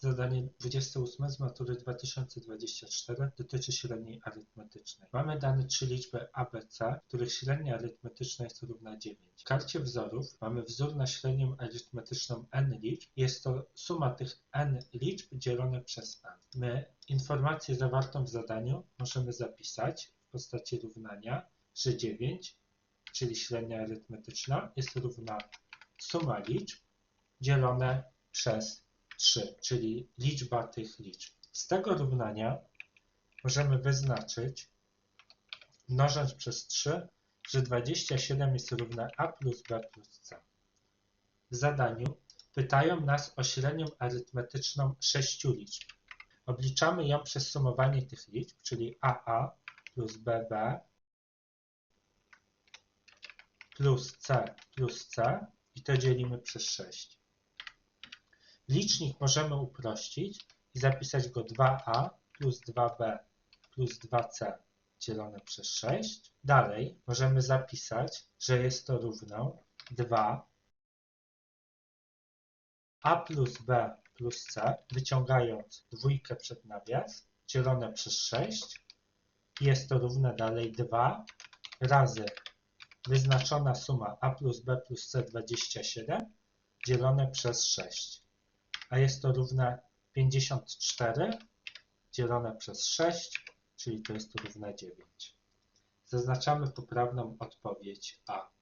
Zadanie 28 z matury 2024 dotyczy średniej arytmetycznej. Mamy dane trzy liczby ABC, których średnia arytmetyczna jest równa 9. W karcie wzorów mamy wzór na średnią arytmetyczną n liczb. Jest to suma tych n liczb dzielone przez n. My informację zawartą w zadaniu możemy zapisać w postaci równania, że 9, czyli średnia arytmetyczna, jest równa suma liczb dzielone przez 3, czyli liczba tych liczb. Z tego równania możemy wyznaczyć, mnożąc przez 3, że 27 jest równe a plus b plus c. W zadaniu pytają nas o średnią arytmetyczną 6 liczb. Obliczamy ją przez sumowanie tych liczb, czyli AA plus BB plus C plus C i to dzielimy przez 6. Licznik możemy uprościć i zapisać go 2a plus 2b plus 2c dzielone przez 6. Dalej możemy zapisać, że jest to równo 2 a plus b plus c, wyciągając dwójkę przed nawias, dzielone przez 6. Jest to równe dalej 2 razy wyznaczona suma a plus b plus c 27 dzielone przez 6 a jest to równe 54 dzielone przez 6, czyli to jest to równe 9. Zaznaczamy poprawną odpowiedź A.